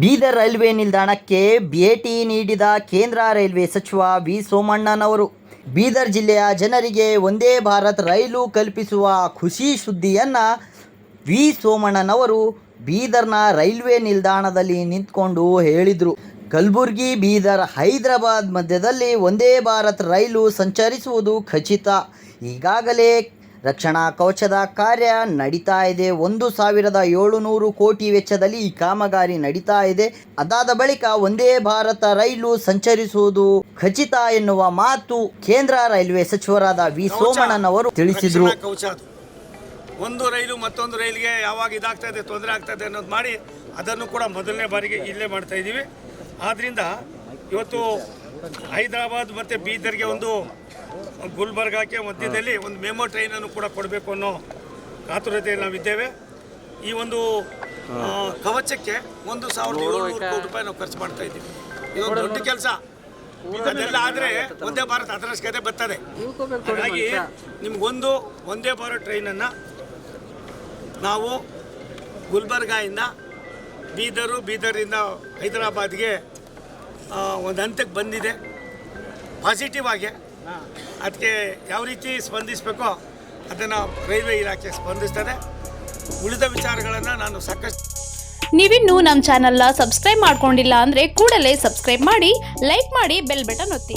Bidar railway ನಿಲ್ದಾಣಕ್ಕೆ ಭೇಟಿ ನೀಡಿದ ಕೇಂದ್ರ ರೈಲ್ವೆ ಸಚಿವ ವಿ ಸೋಮಣ್ಣನವರು. ಬೀದರ್ ಜಿಲ್ಲೆಯ ಜನರಿಗೆ ಒಂದೇ ಭಾರತ್ ರೈಲು ಕಲ್ಪಿಸುವ ಖುಷಿ ಸುದ್ದಿಯನ್ನು ವಿ ಸೋಮಣ್ಣನವರು ಬೀದರ್ನ ರೈಲ್ವೆ ನಿಲ್ದಾಣದಲ್ಲಿ ನಿಂತ್ಕೊಂಡು ಹೇಳಿದರು. ಕಲಬುರ್ಗಿ, ಬೀದರ್, ಹೈದರಾಬಾದ್ ಮಧ್ಯದಲ್ಲಿ ಒಂದೇ ಭಾರತ್ ರೈಲು ಸಂಚರಿಸುವುದು ಖಚಿತ ಈಗಾಗಲೇ ರಕ್ಷಣಾ ಕವಚದ ಕಾರ್ಯ ನಡೀತಾ ಇದೆ. ಒಂದು ಸಾವಿರದ ಏಳುನೂರು ಕೋಟಿ ವೆಚ್ಚದಲ್ಲಿ ಈ ಕಾಮಗಾರಿ ನಡೀತಾ ಇದೆ. ಅದಾದ ಬಳಿಕ ಒಂದೇ ಭಾರತ ರೈಲು ಸಂಚರಿಸುವುದು ಖಚಿತ ಎನ್ನುವ ಮಾತು ಕೇಂದ್ರ ರೈಲ್ವೆ ಸಚಿವರಾದ ವಿ. ಸೋಮಣ್ಣನವರು ತಿಳಿಸಿದರು. ತಿಳಿಸಿದ್ರು ಒಂದು ರೈಲು ಮತ್ತೊಂದು ರೈಲಿಗೆ ಯಾವಾಗ ಇದಾಗ್ತಾ ಇದೆ ತೊಂದರೆ ಆಗ್ತಾ ಇದೆ ಅನ್ನೋದು ಮಾಡಿ ಅದನ್ನು ಕೂಡ ಮೊದಲನೇ ಬಾರಿಗೆ ಇಲ್ಲೇ ಮಾಡ್ತಾ ಇದ್ದೀವಿ ಆದ್ದರಿಂದ ಇವತ್ತು ಹೈದರಾಬಾದ್ ಮತ್ತು ಬೀದರ್ಗೆ ಒಂದು ಗುಲ್ಬರ್ಗಾಕ್ಕೆ ಮಧ್ಯದಲ್ಲಿ ಒಂದು ಮೆಮೊ ಟ್ರೈನನ್ನು ಕೂಡ ಕೊಡಬೇಕು ಅನ್ನೋ ಕಾತುರತೆಯಲ್ಲಿ ನಾವಿದ್ದೇವೆ. ಈ ಒಂದು ಕವಚಕ್ಕೆ ಒಂದು ಸಾವಿರದ ಏಳುನೂರು ಕೋಟಿ ರೂಪಾಯಿ ನಾವು ಖರ್ಚು ಮಾಡ್ತಾ ಇದ್ದೀವಿ. ಇದೊಂದು ದೊಡ್ಡ ಕೆಲಸ. ಅದೆಲ್ಲ ಆದರೆ ಒಂದೇ ಭಾರತ ಅದರಷ್ಟೇ ಬರ್ತದೆ. ಹಾಗಾಗಿ ನಿಮ್ಗೊಂದು ಒಂದೇ ಭಾರತ್ ಟ್ರೈನನ್ನು ನಾವು ಗುಲ್ಬರ್ಗಾಯಿಂದ ಬೀದರು ಬೀದರಿಂದ ಹೈದರಾಬಾದ್ಗೆ ಒಂದು ಹಂತಕ್ಕೆ ಬಂದಿದೆ. ಪಾಸಿಟಿವ್ ಆಗಿ. ಅದಕ್ಕೆ ಯಾವ ರೀತಿ ಸ್ಪಂದಿಸಬೇಕೋ ಅದನ್ನು ರೈಲ್ವೆ ಇಲಾಖೆ ಸ್ಪಂದಿಸ್ತದೆ. ಉಳಿದ ವಿಚಾರಗಳನ್ನು ನಾನು ಸಾಕಷ್ಟು ನೀವಿನ್ನೂ ನಮ್ಮ ಚಾನಲ್ನ ಸಬ್ಸ್ಕ್ರೈಬ್ ಮಾಡ್ಕೊಂಡಿಲ್ಲ ಅಂದರೆ ಕೂಡಲೇ ಸಬ್ಸ್ಕ್ರೈಬ್ ಮಾಡಿ, ಲೈಕ್ ಮಾಡಿ, ಬೆಲ್ ಬಟನ್ ಒತ್ತಿ.